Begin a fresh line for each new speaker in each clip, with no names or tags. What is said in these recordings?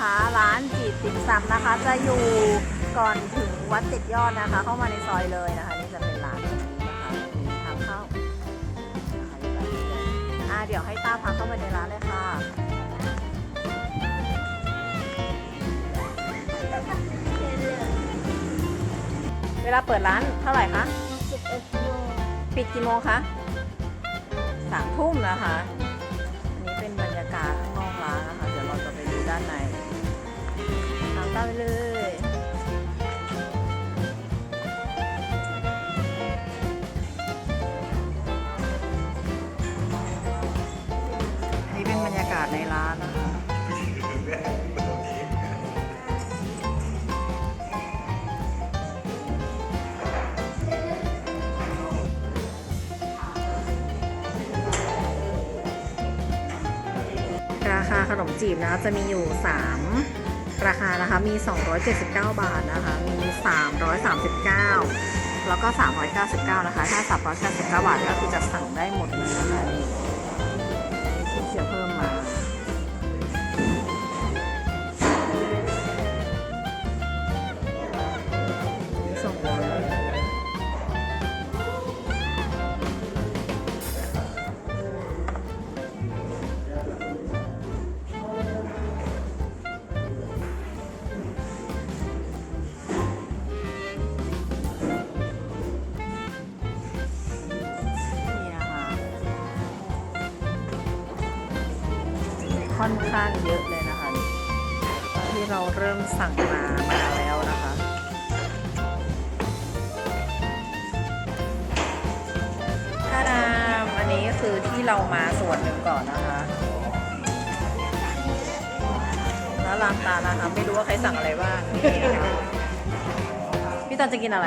นี่นะ
คะ ร้านจีบติ่มซำนะคะ จะอยู่ก่อนถึงวัดติดยอดนะคะ เข้ามาในซอยเลยนะคะ นี่จะเป็นร้านตรงนี้นะคะมีทางเข้านะคะอยู่แบบนี้เลยอ่าเดี๋ยวให้ต้าพาเข้ามาในร้านเลยค่ะเวลาเปิดร้านเท่าไหร่คะำ
11โมง
ปิดกี่โมงคะสามทุ่มนะคะ อันนี้เป็นบรรยากาศข้างนอกร้านนะคะ เดี๋ยวเราจะไปดูด้านในตาไปเลยนนี้เป็นบรรยากาศในร้านนะคะราคาขนมจีบนะคะจะมีอยู่ 3 ราคานะคะมี 279 บาทนะคะ มี 339 แล้วก็ 399 นะคะ ถ้า 399 บาทก็คือจะสั่งได้หมดเลยนะคะนี่ที่เสียเพิ่มมา ค่อนข้างเยอะเลยนะคะ ที่เราเริ่มสั่งมามาแล้วนะคะถ้าดามอันนี้คือที่เรามาส่วนหนึ่งก่อนนะคะแล้วลามตานะคะไม่รู้ว่าใครสั่งอะไรบ้างนี่นะคะพี่ตันจะกินอะไร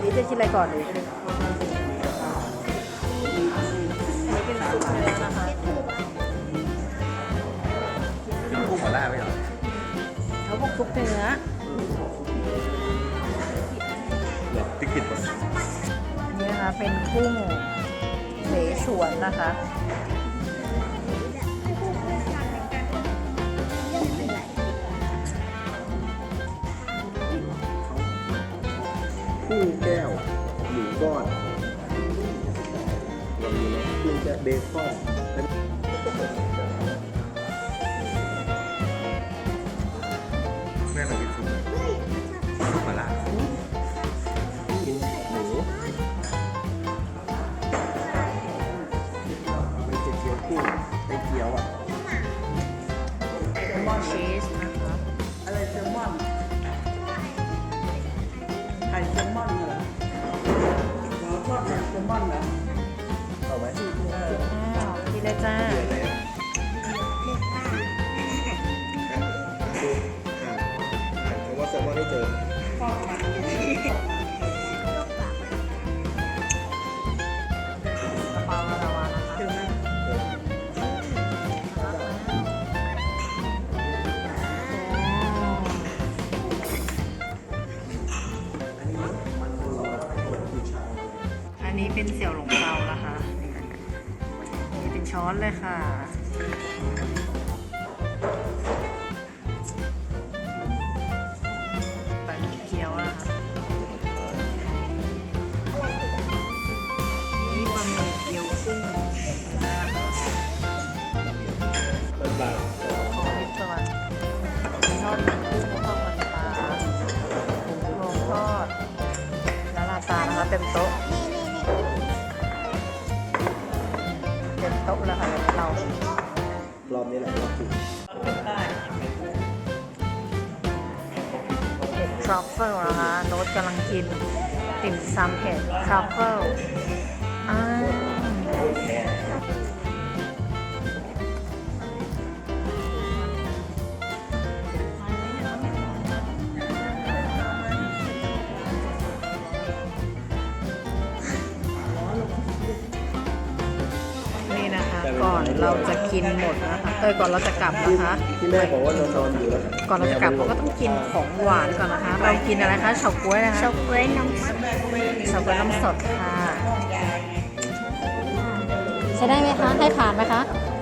ดีจะกินอะไรก่อนดี เขาบอกซุปเนื้อ
เหรอที่กินหมด
นี่นะคะเป็นกุ้งเสฉวนนะคะ
กุ้งแก้วหมูก้อนลองดูนะกุ้งแก้วเบคอน
ข่แซลมอนเหรอเราชอบไข่แซลมอนเหรอ
เอาไหม
อ้าวกินเลยจ้า
เดือนเลย นนี้เป็
นเสี่ยวหลงเปานะคะนี่เป็นช้อนเลยค่ะ ต็มโต๊ะแล้วค่ะเรา
รอบนี้แหละรอบถึง
เห็ดทรัฟเฟิลนะคะโน้ตกำลังกินติ่มซำเห็ดทรัฟเฟิลอ่า ก่อนเราจะกินหมดนะคะเอ้ยก่อนเราจะกลับนะคะ
ที่แม่บอกว่านอนนอนอยู่แล้ว
ก่อนเราจะกลับเราก็ต้องกินของหวานก่อนนะคะ เรากินอะไรคะเฉาก๊วยนะคะ
เฉาก๊วยนมสด
เฉาก๊วยน้ำสดค่ะ ใช้ได้ไหมคะ ให้ผ่านไหมคะ
ไ